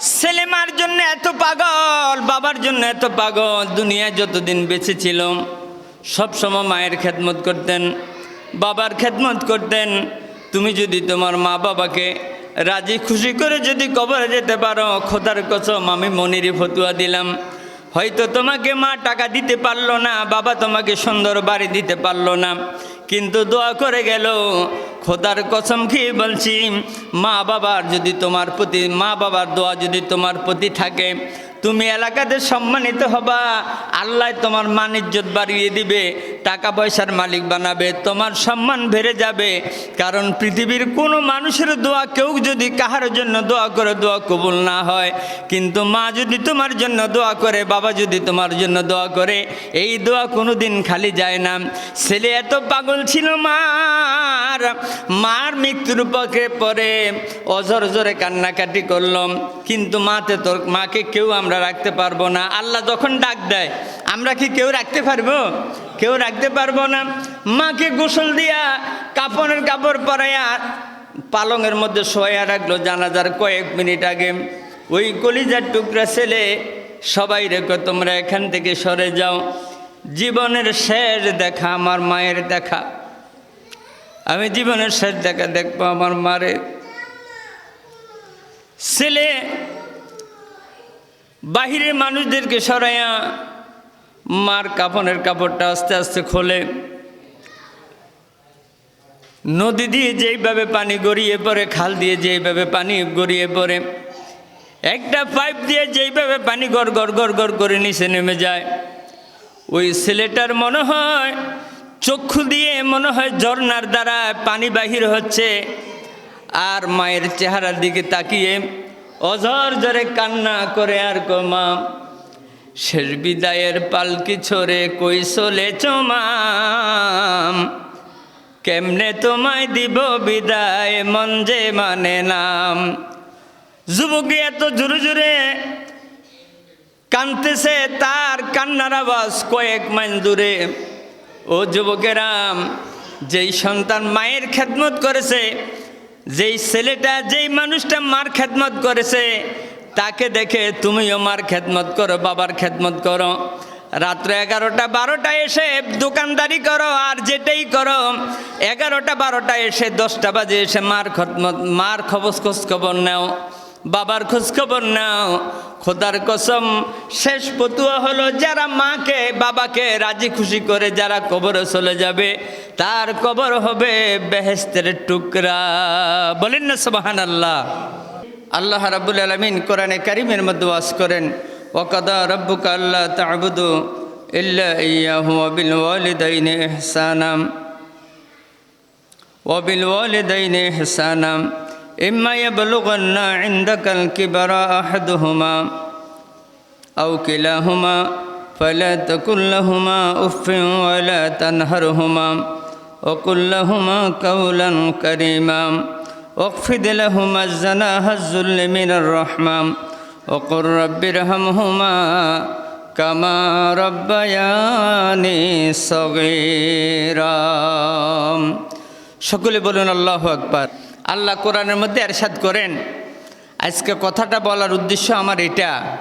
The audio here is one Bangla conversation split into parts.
ছেলে মার জন্য এত পাগল, বাবার জন্য এত পাগল, দুনিয়ায় যতদিন বেঁচে ছিল সবসময় মায়ের খেদমত করতেন, বাবার খেদমত করতেন। তুমি যদি তোমার মা বাবাকে রাজি খুশি করে যদি কবরে যেতে পারো, খোদার কসম আমি মনিরই ফতুয়া দিলাম। হয়তো তোমাকে মা টাকা দিতে পারল না, বাবা তোমাকে সুন্দর বাড়ি দিতে পারল না। কিন্তু দোয়া করে গেল খোদার কসম খেয়ে বলছি মা বাবার যদি তোমার প্রতি মা বাবার দোয়া যদি তোমার প্রতি থাকে তুমি এলাকাতে সম্মানিত হবা, আল্লাহ তোমার মান ইজ্জত বাড়িয়ে দিবে, টাকা পয়সার মালিক বানাবে, তোমার সম্মান বেড়ে যাবে। কারণ পৃথিবীর কোনো মানুষের দোয়া কেউ যদি কাহার জন্য দোয়া করে, দোয়া কবুল না হয়। কিন্তু মা যদি তোমার জন্য দোয়া করে, বাবা যদি তোমার জন্য দোয়া করে, এই দোয়া কোনো দিন খালি যায় না। ছেলে এত পাগল ছিল মার মার মৃত্যুর পক্ষে পরে অজর জোরে কান্নাকাটি করলাম। কিন্তু মাতে তোর, মাকে কেউ আমরা রাখতে পারব না। আল্লাহ যখন ডাক দেয়, আমরা কি কেউ রাখতে পারব? কেউ রাখতে পারব না। মাকে গোসল দিয়া কাপড়ের কাপড় পরাইয়া পালংয়ের মধ্যে শোয়া রাখল জানাজার কয়েক মিনিট আগে। ওই কলিজার টুকরা ছেলে, সবাই রেখো তোমরা এখান থেকে সরে যাও। জীবনের শেষ দেখা আমার মায়ের দেখা। আমি জীবনের শেষ দেখা দেখব আমার মারে। ছেলে বাহিরের মানুষদেরকে সরাইয়া মার কাপড়ের কাপড়টা আস্তে আস্তে খোলে। নদী দিয়ে যেইভাবে পানি গড়িয়ে পড়ে, খাল দিয়ে যেইভাবে পানি গড়িয়ে পড়ে, একটা পাইপ দিয়ে যেইভাবে পানি গড় গড় গড় গড় করে নিচে নেমে যায়। ওই ছেলেটার মনে হয় চক্ষু দিয়ে, মনে হয় ঝর্নার দ্বারা পানি বাহির হচ্ছে, আর মায়ের চেহারার দিকে তাকিয়ে অঝর জরে কান্না করে আর কমা শেষ বিদায়ের পালকি ছড়ে কই চলে কেমনে তোমায় দিব বিদায়, মন যে মানে নাম যুবকে এত জোরে জোরে কানতেছে তার কান্নার আওয়াজ কয়েক মাইল দূরে। ও যুবকেরাম, যেই সন্তান মায়ের খেদমত করেছে যেই ছেলেটা, যেই মানুষটা মার খেদমত করেছে, তাকে দেখে তুমিও মার খেদমত করো, বাবার খেদমত করো। রাত্র এগারোটা, বারোটা এসে দোকানদারি করো, আর যেটাই করো, এগারোটা, বারোটা এসে দশটা বাজে এসে মার খদমত, মার খবস খোঁজ খবর নাও। বাবার খোঁজখবর নাও। খোদার কসম, শেষ পতুয়া হলো যারা মাকে, বাবাকে রাজি খুশি করে যারা কবর চলে যাবে, তার কবর হবে বেহেস্তের টুকরা। বলেন না সবহান আল্লাহ আল্লাহ রাবুল আলমিন কোরআনে কারিমের মধ্যে বাস করেন ওকাদা রব্বুক আল্লাহ তাবুদু ইল্লা ইহসানাম। ওবিল ওয়ালিদাইনে ইহসানাম। إما يبلغن عندك الكبر أحدهما أو كلاهما فلا تكن لهما أف ولا تنهرهما وقل لهما قولا كريما واخفض لهما الزناها الذل من الرحمة وقل رب ارحمهما كما ربياني صغيرا সকলে বলুন আল্লাহ আকবার আল্লাহ কোরআনের মধ্যে এরশাদ করেন। আজকে কথাটা বলার উদ্দেশ্য আমার এটা।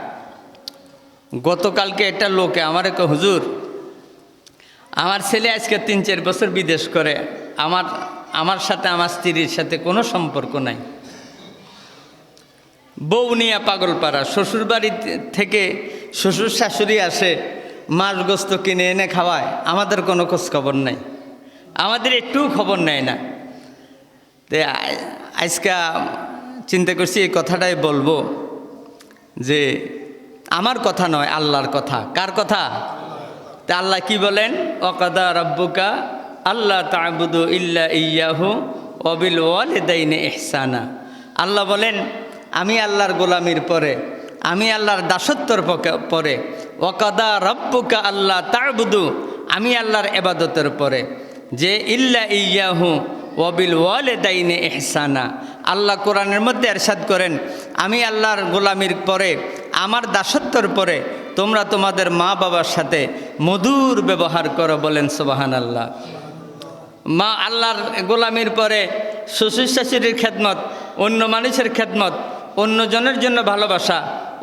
গতকালকে একটা লোকে আমার এক হুজুর, আমার ছেলে আজকে তিন, চার বছর বিদেশ করে। আমার আমার সাথে, আমার স্ত্রীর সাথে কোনো সম্পর্ক নাই। বউ নিয়ে পাগলপাড়া শ্বশুর বাড়ি থেকে শ্বশুর শাশুড়ি আসে, মাছ গোস্ত কিনে এনে খাওয়ায়। আমাদের কোনো খোঁজ খবর নাই। আমাদের একটু খবর নেয় না। তো আজকে চিন্তা করছি এই কথাটাই বলব যে আমার কথা নয়, আল্লাহর কথা। কার কথা? তা আল্লাহ কি বলেন? অকাদা রব্বুকা আল্লাহ তাবুদু ইল্লা ইয়াহু অবিল ওয়ালেদাইনে এহসানা আল্লাহ বলেন, আমি আল্লাহর গোলামির পরে, আমি আল্লাহর দাসত্বর পরে ওকাদা রব্বুকা আল্লাহ তাবুদু, আমি আল্লাহর এবাদতের পরে, যে ইল্লা ইয়াহু ওয়াবিল ওয়ালেদাইনে এহসানা আল্লাহ কোরআনের মধ্যে এরশাদ করেন, আমি আল্লাহর গোলামির পরে, আমার দাসত্বর পরে, তোমরা তোমাদের মা বাবার সাথে মধুর ব্যবহার করো বলেন সোবাহান আল্লাহ মা আল্লাহর গোলামির পরে শ্বশুর শাশুড়ির খেদমত, অন্য মানুষের খেদমত, অন্যজনের জন্য ভালোবাসা,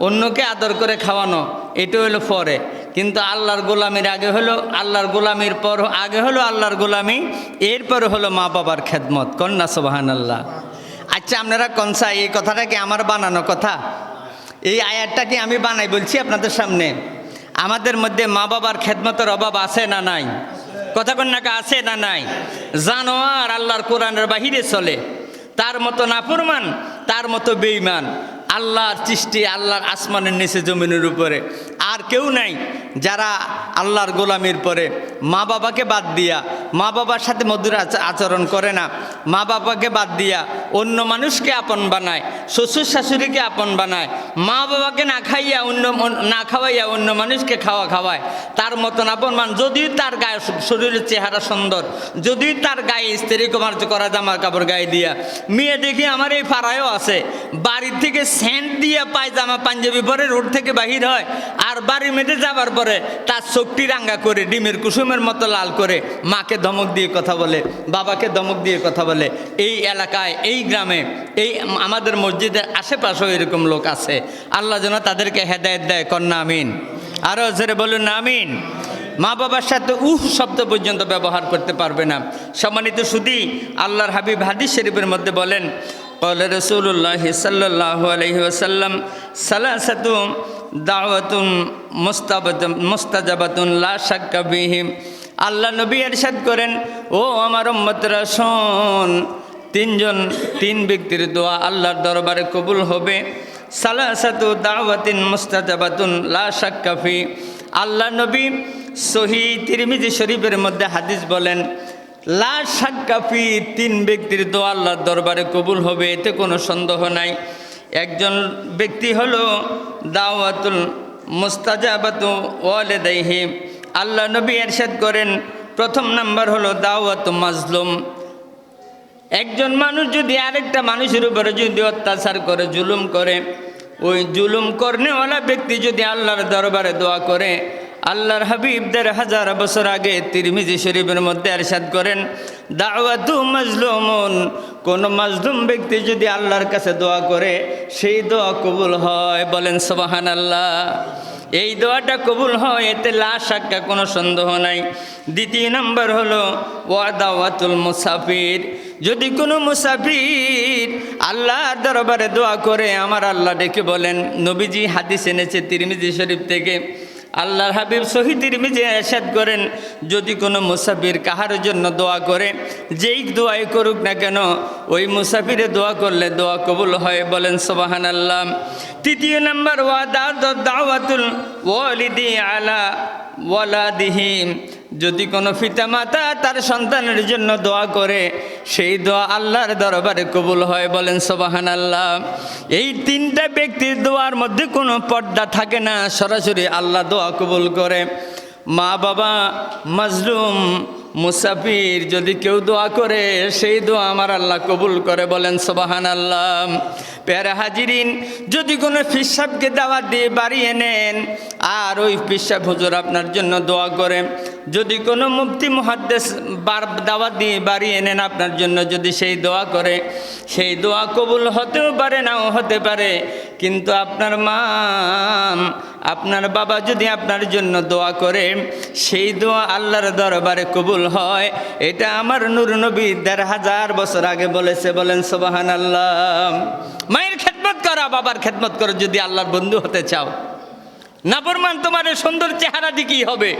অন্যকে আদর করে খাওয়ানো এটা হলো পরে। কিন্তু আল্লাহর গোলামির আগে হলো, আল্লাহর গোলামির পর আগে হলো, আল্লাহর গোলামি, এরপরে হলো মা বাবার খেদমত। কন্যা সোবাহান আল্লাহ আচ্ছা আপনারা কনসা, এই কথাটা কি আমার বানানো কথা? এই আয়াতটা কি আমি বানাই বলছি আপনাদের সামনে? আমাদের মধ্যে মা বাবার খেদমতের অভাব আছে না নাই? কথা কন্যাকা আছে না নাই? জানোয়ার আল্লাহর কোরআনের বাহিরে চলে। তার মতো নাফরমান, তার মতো বেইমান আল্লাহর সৃষ্টি, আল্লাহর আসমানের নিচে, জমিনের উপরে। আর কেউ নাই যারা আল্লাহর গোলামির পরে মা বাবাকে বাদ দিয়া মা বাবার সাথে মধুর আচরণ করে না। মা বাবাকে বাদ দিয়া অন্য মানুষকে আপন বানায়, শ্বশুর শাশুড়িকে আপন বানায় মা বাবাকে না খাইয়া অন্য না খাওয়াইয়া অন্য মানুষকে খাওয়া খাওয়ায়। তার মতন আপন মান, যদিও তার গায়ে শরীরের চেহারা সুন্দর, যদিও তার গায়ে স্ত্রী কুমার করা জামা কাপড় গায়ে দিয়া। মেয়ে দেখি আমার এই পাড়ায়ও আছে, বাড়ির থেকে সেন্ট দিয়ে পায়জামা পাঞ্জাবি পরে রোড থেকে বাহির হয়, আর বাড়ি মেয়েতে যাবার পরে তার চোখটি রাঙ্গা করে, ডিমের কুসুমের মতো লাল করে মাকে ধমক দিয়ে কথা বলে, বাবাকে ধমক দিয়ে কথা বলে। এই এলাকায়, এই গ্রামে, এই আমাদের মসজিদের আশেপাশেও এরকম লোক আছে। আল্লাহ যেন তাদেরকে হেদায়ত দেয় কন্যা আমিন। আরও জোরে বলুন আমিন। মা বাবার সাথে উহ শব্দ পর্যন্ত ব্যবহার করতে পারবে না। সম্মানিত শুধু আল্লাহর হাবিব হাদিস শরীফের মধ্যে বলেন قال رسول الله صلى الله عليه وسلم ثلاثة دعوة مستجابة مستجابة لا شك فيهم আল্লাহ নবী এরশাদ করেন ও আমার উম্মতরা শোন তিনজন তিন ব্যক্তির দোয়া আল্লাহর দরবারে কবুল হবে সালাসাতু দাওয়াতিন মুস্তাজাবাতুন লা শাক্কাফি আল্লাহ নবী সহি তিরমিজি শরীফের মধ্যে হাদিস বলেন লা শাক্কাফি তিন ব্যক্তির দোয়া আল্লাহর দরবারে কবুল হবে, এতে কোনো সন্দেহ নাই। একজন ব্যক্তি হলো দাওয়াতুল মুস্তাজাবাতু ওয়ালেদাইহি। আল্লাহ নবী এরশাদ করেন, প্রথম নাম্বার হলো দাওয়াত মাজলুম। একজন মানুষ যদি আরেকটা মানুষের উপরে যদি অত্যাচার করে, জুলুম করে, ওই জুলুম করনেওয়ালা ব্যক্তি যদি আল্লাহর দরবারে দোয়া করে আল্লাহর হাবিবদের হাজার বছর আগে তিরমিজি শরীফের মধ্যে আরশাদ করেন, দাওয়াতু মাজলুমুন কোন মাজলুম ব্যক্তি যদি আল্লাহর কাছে দোয়া করে, সেই দোয়া কবুল হয়। বলেন সবাহান আল্লাহ এই দোয়াটা কবুল হয়, এতে লাশ আক্কা কোনো সন্দেহ নাই। দ্বিতীয় নম্বর হলো ওয়াদাওয়াতুল মুসাফির যদি কোনো মুসাফির আল্লাহর দরবারে দোয়া করে, আমার আল্লাহ ডেকে বলেন, নবীজি হাদিস এনেছে তিরমিজি শরীফ থেকে আল্লাহর হাবিব শহীদ মিজে এসাদ করেন। যদি কোনো মুসাফির কাহার জন্য দোয়া করে, যেই দোয়াই করুক না কেন, ওই মুসাফিরে দোয়া করলে দোয়া কবুল হয় বলেন সোবাহান আল্লাহ তৃতীয় নম্বর, ওয়াদা দাওয়াতুল ওয়ালিদি আলা ওয়ালাদিহিম যদি কোনো পিতামাতা তার সন্তানের জন্য দোয়া করে, সেই দোয়া আল্লাহর দরবারে কবুল হয় বলেন সোবাহান আল্লাহ এই তিনটা ব্যক্তির দোয়ার মধ্যে কোনো পর্দা থাকে না, সরাসরি আল্লাহ দোয়া কবুল করে। মা বাবা মাজলুম মুসাফির, যদি কেউ দোয়া করে, সেই দোয়া আমার আল্লাহ কবুল করে বলেন সোবাহান আল্লাহ প্যারা হাজিরিন, যদি কোনো ফিসাবকে দাওয়াত দিয়ে বাড়িয়ে নেন আর ওই ফিসাব হুজুর আপনার জন্য দোয়া করে, যদি কোনো মুফতি মহাদ্দেশ বার দাওয়াত দিয়ে বাড়িয়ে নেন আপনার জন্য, যদি সেই দোয়া করে, সেই দোয়া কবুল হতেও পারে, নাও হতে পারে, কিন্তু আপনার মা আপনার বাবা যদি আপনার জন্য দোয়া করে, সেই দোয়া আল্লাহর দরবারে কবুল হয়। এটা আমার নূর নবী দেড় হাজার বছর আগে বলেছে, বলেন সোবাহান আল্লাহ মায়ের খেদমত করা, বাবার খেদমত করো যদি আল্লাহর বন্ধু হতে চাও। নাফরমান তোমার সুন্দর চেহারা দিকেই হবে?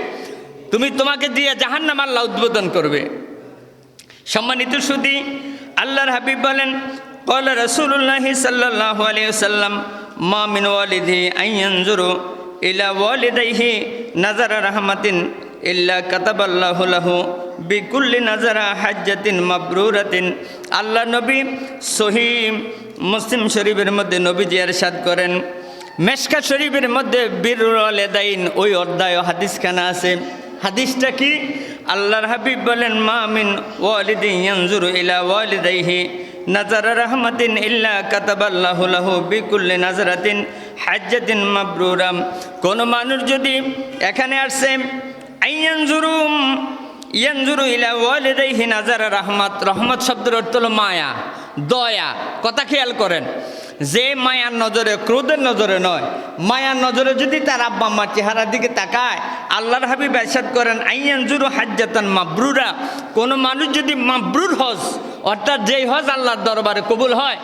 তুমি তোমাকে দিয়ে জাহান্নাম আল্লাহ উদ্বোধন করবে। সম্মানিত সুদি আল্লাহর হাবিব বলেন কল রসুল্লাহ সাল্লাহ আলিয়া সাল্লাম মামিন ওয়ালিদি আইয়ানজুরু ইলা ওয়ালিদাইহি নাজারা রাহমাতিন ইল্লা কাতাবাল্লাহু লাহু বিকুল্লি নাজারা হাজ্জাতিন মাবরুরাতিন। আল্লাহ নবী সহি মুসলিম শরীফের মধ্যে নবীজি এরশাদ করেন। মেশকা শরীফের মধ্যে বিরুল এদাইন ওই অধ্যায় হাদিসখানা আছে। হাদিসটা কি? আল্লাহর হাবিব বলেন মামিন ওয়ালিদিন ইয়ানজুরু ইলা ওয়ালিদাইহি। নাজার রহমতিন ইল্লা কাতাবাল্লাহু লাহু বিকুল্লি নাজরাতিন হাজ্জাতিন মাবরুরাম। কোন মানুষ যদি এখানে আসছে আইয়ানজুরুম ইয়ানজুরু ইলা ওয়ালিদাইহি নাজার রহমত রহমত শব্দের অর্থ হলো মায়া, দয়া। কথা খেয়াল করেন, যে মায়ার নজরে, ক্রোধের নজরে নয়। মায়ার নজরে যদি তার আব্বা আম্মার চেহারার দিকে তাকায়, আল্লাহর হাবিব এরশাদ করেন আইয়ান জুরু হাজ্জাতান মাবরুরা। কোনো মানুষ যদি মাবরুর হজ অর্থাৎ যেই হজ আল্লাহর দরবারে কবুল হয়,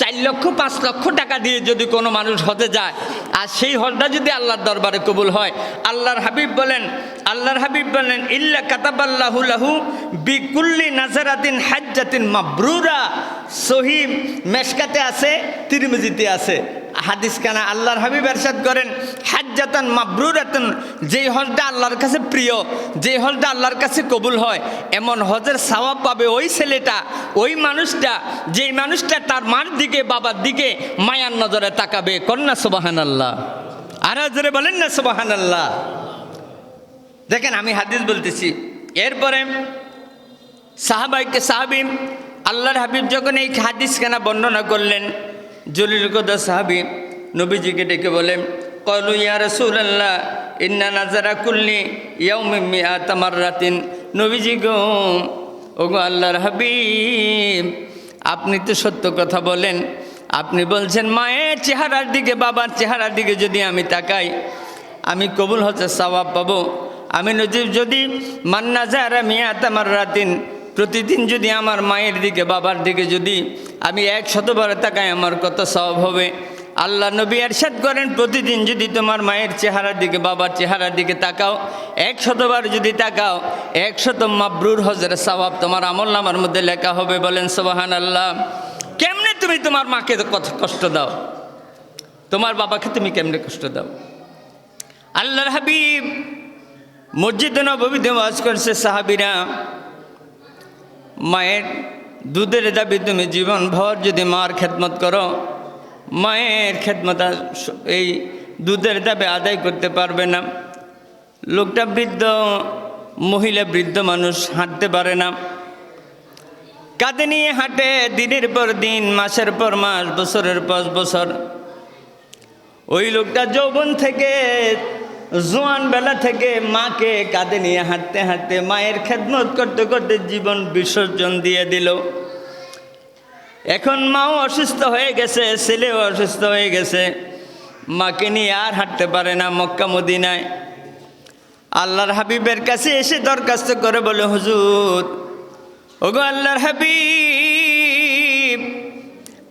চার লক্ষ, পাঁচ লক্ষ টাকা দিয়ে যদি কোনো মানুষ হজে যায়, আর সেই হজটা যদি আল্লাহর দরবারে কবুল হয়, আল্লাহর হাবিব বলেন, আল্লাহর হাবিব বলেন, ইল্লা কাতাবাল্লাহু লাহু বিকুল্লি নাজারাতিন হাজ্জাতিন মাবরুরা। সহিম মেশকাতে আছে, তিরমিজিতে আছে। হাদিস কানা আল্লাহর হাবিব এরশাদ করেন হাজ্জাতান মাবরুরাতান, যেই হজটা আল্লাহর কাছে প্রিয়, যেই হজটা আল্লাহর কাছে কবুল হয়, এমন হজের সওয়াব পাবে ওই ছেলেটা, ওই মানুষটা, যেই মানুষটা তার মার দিকে, বাবার দিকে মায়ার নজরে তাকাবে। কন্যা সুবাহান আল্লাহ আর জোরে বলেন না সুবাহান আল্লাহ দেখেন আমি হাদিস বলতেছি। এরপরে সাহাবাইকে সাহাবিম আল্লাহর হাবিব যখন এই হাদিস কেনা বর্ণনা করলেন, জলিল কদা সাহাবি নবীজিকে ডেকে বলেন কলু ইয়া রসুল আল্লাহ ইন্না নাজারা কুল্লি ইয়াউমি আতামার রাতিন নবীজি গো, ওগো আল্লাহর হাবিব, আপনি তো সত্য কথা বলেন। আপনি বলছেন, মায়ের চেহারার দিকে, বাবার চেহারার দিকে যদি আমি তাকাই, আমি কবুল হচ্ছে সওয়াব পাবো। আমি নজিব যদি মান্না যারা মিয়া তামার রাতিন প্রতিদিন যদি আমার মায়ের দিকে, বাবার দিকে যদি আমি এক শতবার তাকাই, আমার কত সওয়াব হবে? আল্লাহ নবী এরশাদ করেন, প্রতিদিন যদি তোমার মায়ের চেহারার দিকে, বাবার চেহারার দিকে তাকাও এক শতবার যদি তাকাও এক শত মাবরুর হজের সওয়াব তোমার আমল নামার মধ্যে লেখা হবে বলেন সোবাহান আল্লাহ কেমনে তুমি তোমার মাকে কত কষ্ট দাও? তোমার বাবাকে তুমি কেমনে কষ্ট দাও? আল্লাহর হাবিব মসজিদে নবীতে ওয়াজ করছে সাহাবিরা। মায়ের দুধের দাবি, তুমি জীবন ভর যদি মার খেদমত করো মায়ের খেদমত এই দুধের দাবি আদায় করতে পারবে না। লোকটা বৃদ্ধ, মহিলা বৃদ্ধ মানুষ হাঁটতে পারে না। কাঁধে নিয়ে হাঁটে দিনের পর দিন, মাসের পর মাস, বছরের পর বছর। ওই লোকটা যৌবন থেকে, জোয়ান বেলা থেকে মাকে কাঁধে নিয়ে হাঁটতে হাঁটতে মায়ের খেদমত করতে করতে জীবন বিসর্জন দিয়ে দিল। এখন মাও অসুস্থ হয়ে গেছে, ছেলেও অসুস্থ হয়ে গেছে। মাকে নিয়ে আর হাঁটতে পারে না মক্কা মদিনায়। আল্লাহর হাবিবের কাছে এসে দরখাস্ত করে বলে, হুজুর, ওগো আল্লাহর হাবিব,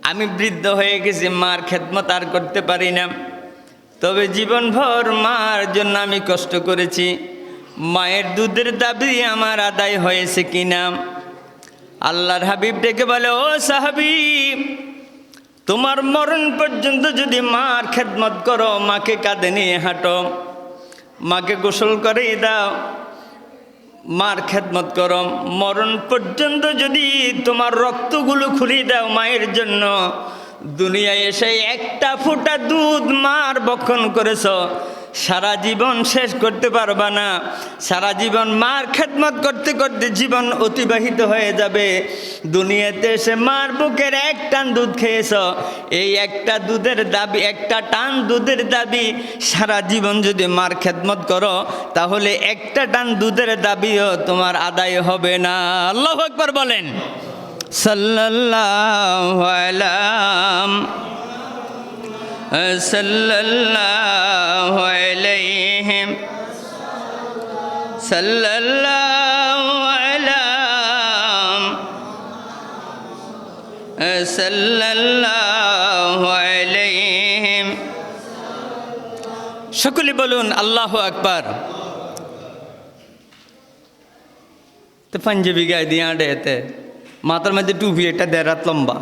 আমি বৃদ্ধ হয়ে গেছি, মার খেদমত আর করতে পারি না। তবে জীবনভর মার জন্য আমি কষ্ট করেছি। মায়ের দুধের দাবি আমার আদায় হয়েছে কিনা? আল্লাহর হাবিব ডেকে বলে, ও সাহাবিব তোমার মরণ পর্যন্ত যদি মার খেদমত করো, মাকে কাঁধে নিয়ে হাঁটো, মাকে গোসল করে দাও, মার খেদমত করো, মরণ পর্যন্ত যদি তোমার রক্তগুলো খুলিয়ে দাও মায়ের জন্য, দুনিয়ায় এসে একটা ফোঁটা দুধ মার বক্ষণ করেছ সারা জীবন শেষ করতে পারবা না। সারা জীবন মার খেদমত করতে করতে জীবন অতিবাহিত হয়ে যাবে। দুনিয়াতে এসে মার বুকের এক টান দুধ খেয়েছ। এই একটা দুধের দাবি, একটা টান দুধের দাবি, সারা জীবন যদি মার খেদমত করো, তাহলে একটা টান দুধের দাবিও তোমার আদায় হবে না। আল্লাহ একবার বলেন। সাল্লাল্লাহু আলাইহিম, সাল্লাল্লাহু আলাম সাল্লাল্লাহু আলাইহিম। সকলে বলুন, আল্লাহ আকবার। তো পাঞ্জাবি গায়ে দিয়ে আঁটে মাথার মধ্যে টুপি একটা দেড় হাত লম্বা।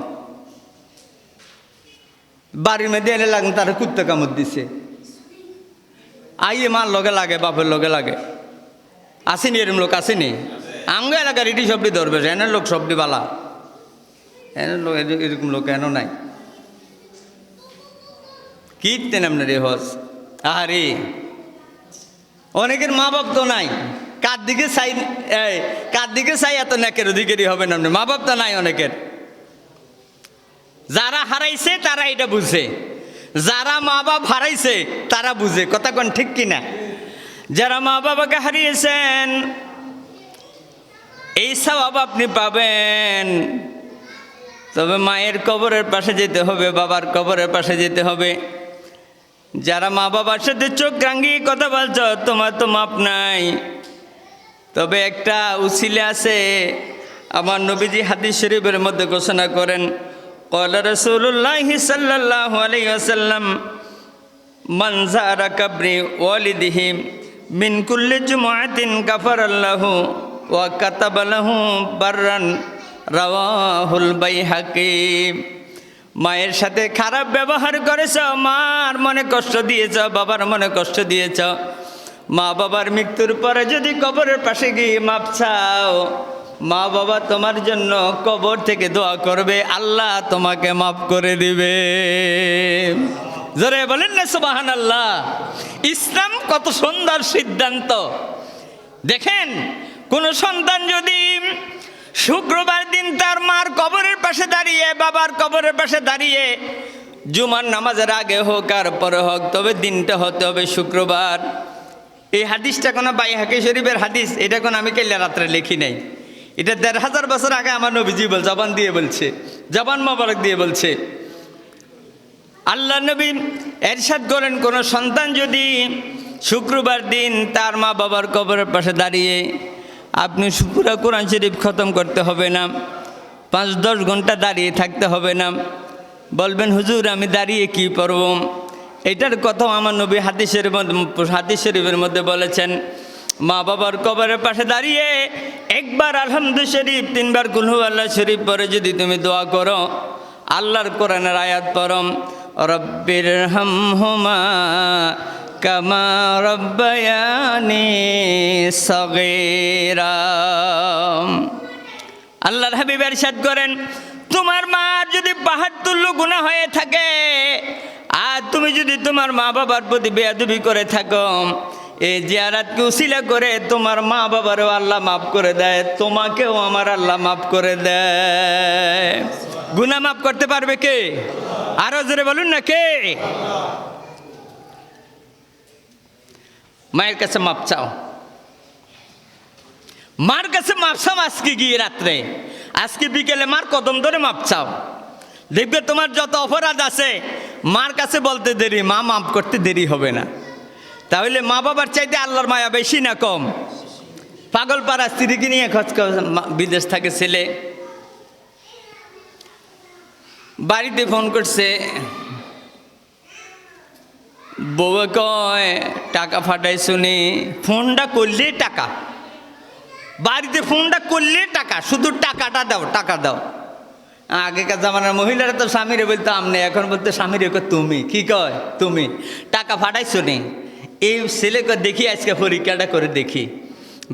বাড়ির মধ্যে এনে লাগুন তারা কুত্তে কামড় দিছে। আইয়ে মার লগে লাগে, বাপের লগে লাগে। আসেনি এরম লোক, আসেনি? আঙ্গ এলাকার ইটি সবটি ধরবে, এনের লোক সবটি বালা। এনের লোক এর- এরকম লোক কেন নাই। কীর্তেন আপনার এ হস। আরে অনেকের মা বাপ তো নাই। কার দিকে চাই কার দিকে চাই এত নাকের দিকেরই হবে না। মা বাপ তো নাই অনেকের। যারা হারাইছে, তারা এটা বুঝে। যারা মা বাপ হারাইছে, তারা বুঝে। কথা কোন ঠিক কিনা? যারা মা বাবাকে হারিয়েছেন, এই স্বভাব আপনি পাবেন। তবে মায়ের কবরের পাশে যেতে হবে, বাবার কবরের পাশে যেতে হবে। যারা মা বাবার সাথে চোখ রাঙ্গিয়ে কথা বলছ, তোমার তো মাপ নাই। তবে একটা উসিলে আছে, আমার নবীজি হাদিস শরীফের মধ্যে ঘোষণা করেন কল রসুল্লাহ সাল্লাহ আলাইসাল্লাম মনজারা কবরি ওয়ালিদিহি মিন কুল্লি জুমাতিন কাফার আল্লাহু ওয়া কাতাবালাহু বাররান রাওয়াহুল বাইহাকি মায়ের সাথে খারাপ ব্যবহার করেছ, মার মনে কষ্ট দিয়েছ, বাবার মনে কষ্ট দিয়েছ। মা বাবার মৃত্যুর পরে যদি কবরের পাশে গিয়ে মাপ চাও মা বাবা তোমার জন্য কবর থেকে দোয়া করবে, আল্লাহ তোমাকে মাফ করে দিবে। জোরে বলেন না সুবাহান আল্লাহ ইসলাম কত সুন্দর সিদ্ধান্ত। দেখেন, কোন সন্তান যদি শুক্রবার দিন তার মার কবরের পাশে দাঁড়িয়ে, বাবার কবরের পাশে দাঁড়িয়ে জুমার নামাজের আগে হোক আর পরে হোক, তবে দিনটা হতে হবে শুক্রবার। এই হাদিসটা কোনো বাই হাকি শরীফের হাদিস, এটা কোনো আমি কেল্লা রাত্রে লিখি নাই। এটা দেড় হাজার বছর আগে আমার নবীজি বল, জবান দিয়ে বলছে, জবান মোবারক দিয়ে বলছে। আল্লাহ নবী এরশাদ করেন, কোনো সন্তান যদি শুক্রবার দিন তার মা বাবার কবরের পাশে দাঁড়িয়ে আপনি পুরা কোরআন শরীফ খতম করতে হবে না, পাঁচ দশ ঘণ্টা দাঁড়িয়ে থাকতে হবে না, বলবেন, হুজুর, আমি দাঁড়িয়ে কি পড়ব? এটার কথাও আমার নবী হাদিসের মধ্যে, হাদিস শরীফের মধ্যে বলেছেন মা বাবার কবরের পাশে দাঁড়িয়ে একবার আলহামদু শরীফ, তিনবার কুলহু আল্লাহ শরীফ পরে যদি তুমি দোয়া করো, আল্লাহর কোরআনের আয়াত পরম রব্বির হামহুমা কামা রব্বায়ানি সগীরা। আল্লাহর হাবিব এরশাদ করেন, তোমার মা যদি পাহাড় তুল্য গুণা হয়ে থাকে, আর তুমি যদি তোমার মা বাবার প্রতি বেয়াদবি করে থাকো এই জিয়ারাতকে উসিলা করে তোমার মা বাবারও আল্লাহ মাফ করে দেয়, তোমাকেও আমার আল্লাহ মাফ করে দেয়। গুনা মাফ করতে পারবে কে? আরও জোরে বলুন না কে? মায়ের কাছে মাপ চাও। মার কাছে মাপ চাও আজকে গিয়ে রাত্রে। আজকে বিকেলে মার কদম ধরে মাপ চাও। দেখবে তোমার যত অপরাধ আছে, মার কাছে বলতে দেরি, মা মাপ করতে দেরি হবে না। তাহলে মা বাবার চাইতে আল্লাহর মায়া বেশি না কম? পাগল পাড়া স্ত্রীকে নিয়ে খোঁজ বিদেশ থাকে ছেলে। বাড়িতে ফোন করছে, বউ কয়, টাকা ফাটাই শুনি ফোনটা করলে টাকা। বাড়িতে ফোনটা করলে টাকা, শুধু টাকাটা দাও, টাকা দাও। আগেকার জামানার মহিলারা তো স্বামীরে বলতো, আমনে এখন বলতে স্বামীরে তুমি। কি কয়, তুমি। টাকা ফাটাইছো নি? এই ছেলেকে দেখি, আজকে পরীক্ষাটা করে দেখি।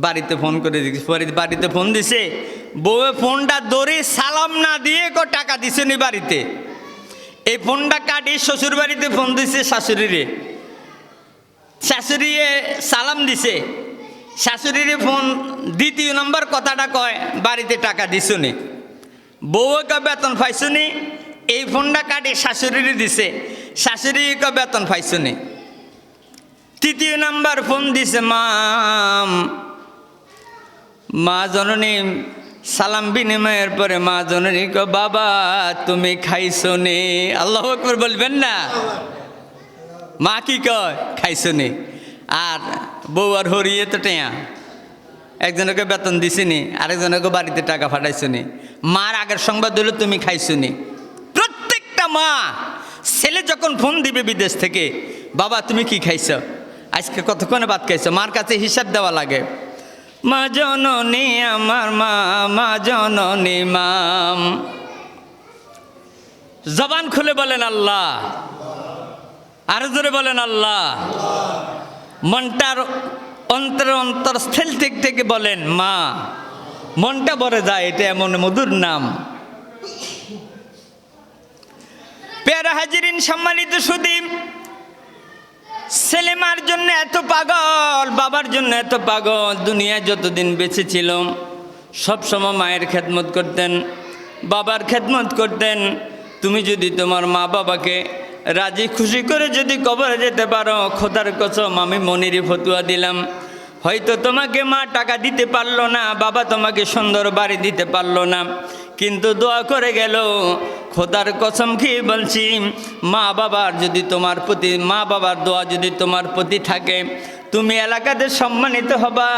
বাড়িতে ফোন করে দেখি বাড়িতে ফোন দিছে বউয়ে ফোনটা দৌড়ে সালাম না দিয়ে কো টাকা দিছে নি বাড়িতে। এই ফোনটা কাটি শ্বশুর বাড়িতে ফোন দিছে শাশুড়িরে। শাশুড়িয়ে সালাম দিছে। শাশুড়ির ফোন, দ্বিতীয় নম্বর কথাটা কয়, বাড়িতে টাকা দিছুনি বউকে বেতন পাইছুনি এই ফোনটা কাটি শাশুড়ির দিছে। শাশুড়িকে বেতন পাইছুনি তৃতীয় নাম্বার ফোন দিছে মাম। মা জননী সালাম বিনিময়ের পরে মা জননী কো, বাবা, তুমি খাইছো নি? আল্লাহ আকবর বলবেন না? মা কি কয়? খাইছো নি। আর বউ আর হরিয়ে তো টেয়া। একজনকে বেতন দিছিনি আরেকজনকে বাড়িতে টাকা পাঠাইছনি মার আগের সংবাদ হলো, তুমি খাইছনি প্রত্যেকটা মা, ছেলে যখন ফোন দিবে বিদেশ থেকে, বাবা, তুমি কি খাইছ? আজকে কতক্ষণে ভাত খাইছো? মার কাছে হিসাব দেওয়া লাগে। মা জননী আমার মা মা জননী মাম। জবান খুলে বলেন আল্লাহ। আরও জোরে বলেন আল্লাহ। মনটার অন্তর অন্তরস্থল থেকে থেকে বলেন, মা। মনটা ভরে যায়, এটা এমন মধুর নাম। পেয়ারা হাজিরিন সম্মানিত সুদীপ ছেলে মার জন্য এত পাগল, বাবার জন্য এত পাগল, দুনিয়ায় যতদিন বেঁচে ছিল সবসময় মায়ের খেদমত করতেন, বাবার খেদমত করতেন। তুমি যদি তোমার মা বাবাকে রাজি খুশি করে যদি কবরে যেতে পারো, খোদার কসম আমি মনিরই ফতুয়া দিলাম। হয়তো তোমাকে মা টাকা দিতে পারল না, বাবা তোমাকে সুন্দর বাড়ি দিতে পারল না। কিন্তু দোয়া করে গেল, খোদার কসম খেয়ে বলছি, মা বাবার যদি তোমার প্রতি, মা বাবার দোয়া যদি তোমার প্রতি থাকে তুমি এলাকাতে সম্মানিত হবা।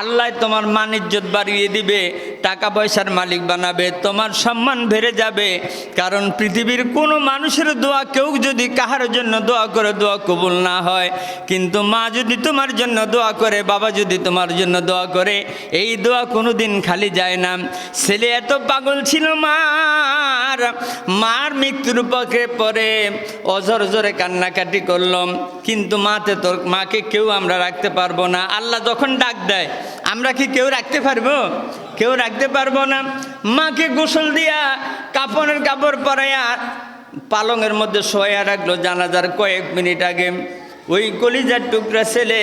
আল্লাহ তোমার মান ইজ্জত বাড়িয়ে দিবে, টাকা পয়সার মালিক বানাবে, তোমার সম্মান বেড়ে যাবে। কারণ পৃথিবীর কোনো মানুষের দোয়া কেউ যদি কাহার জন্য দোয়া করে, দোয়া কবুল না হয়। কিন্তু মা যদি তোমার জন্য দোয়া করে, বাবা যদি তোমার জন্য দোয়া করে, এই দোয়া কোনো দিন খালি যায় না। ছেলে এত পাগল ছিল মার মার মৃত্যুর পক্ষে পরে অজর জোরে কান্নাকাটি করলাম। কিন্তু মাতে তোর, মাকে কেউ আমরা রাখতে পারব না। আল্লাহ যখন ডাক দেয়, আমরা কি কেউ রাখতে পারব? কেউ রাখতে পারব না। মাকে গোসল দিয়া কাপড়ের কাপড় পরাইয়া পালংয়ের মধ্যে শোয়া রাখল জানাজার কয়েক মিনিট আগে। ওই কলিজার টুকরা ছেলে,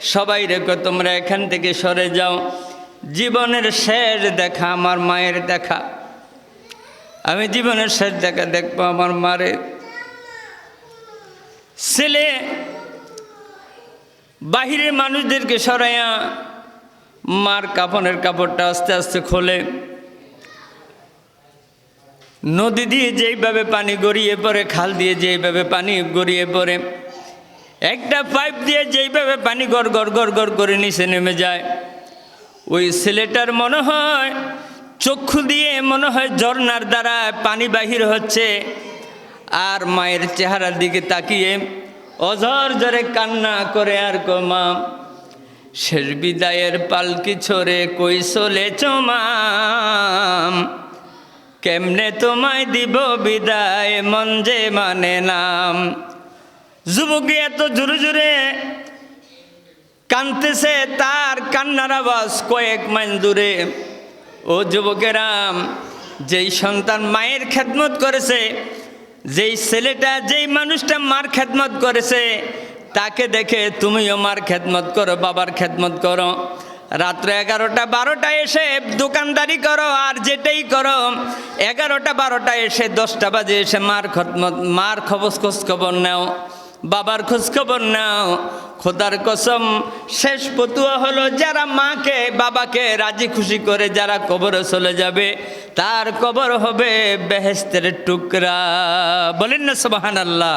সবাই রেখো, তোমরা এখান থেকে সরে যাও। জীবনের শেষ দেখা আমার মায়ের দেখা। আমি জীবনের শেষ দেখা দেখব আমার মারে। ছেলে বাহিরের মানুষদেরকে সরাইয়া মার কাপনের কাপড়টা আস্তে আস্তে খোলে। নদী দিয়ে যেইভাবে পানি গড়িয়ে পড়ে, খাল দিয়ে যেইভাবে পানি গড়িয়ে পড়ে, একটা পাইপ দিয়ে যেইভাবে পানি গড় গড় গড় গড় করে নিচে নেমে যায়। ওই ছেলেটার মনে হয় চক্ষু দিয়ে, মনে হয় ঝর্নার দ্বারা পানি বাহির হচ্ছে, আর মায়ের চেহারার দিকে তাকিয়ে অঝর জরে কান্না করে আর কমা শেষ বিদায়ের পালকি ছড়ে কই চলে চমাম কেমনে তোমায় দিব বিদায়, মন যে মানে নাম যুবকী এত জোরে জোরে কানতেছে তার কান্নার আওয়াজ কয়েক মাইল দূরে। ও যুবকেরাম, যেই সন্তান মায়ের খেদমত করেছে যেই ছেলেটা, যেই মানুষটা মার খেদমত করেছে, তাকে দেখে তুমিও মার খেদমত করো, বাবার খেদমত করো। রাত্র এগারোটা, বারোটা এসে দোকানদারি করো, আর যেটাই করো, এগারোটা, বারোটা এসে দশটা বাজে এসে মার খতমত মার খবর খোঁজ খবর নাও। বাবার খোঁজ খবর নাও। খোদার কসম, শেষ পতুয়া হলো যারা মাকে, বাবাকে রাজি খুশি করে যারা কবরে চলে যাবে, তার কবর হবে বেহেস্তের টুকরা। বলেন না সোবাহান আল্লাহ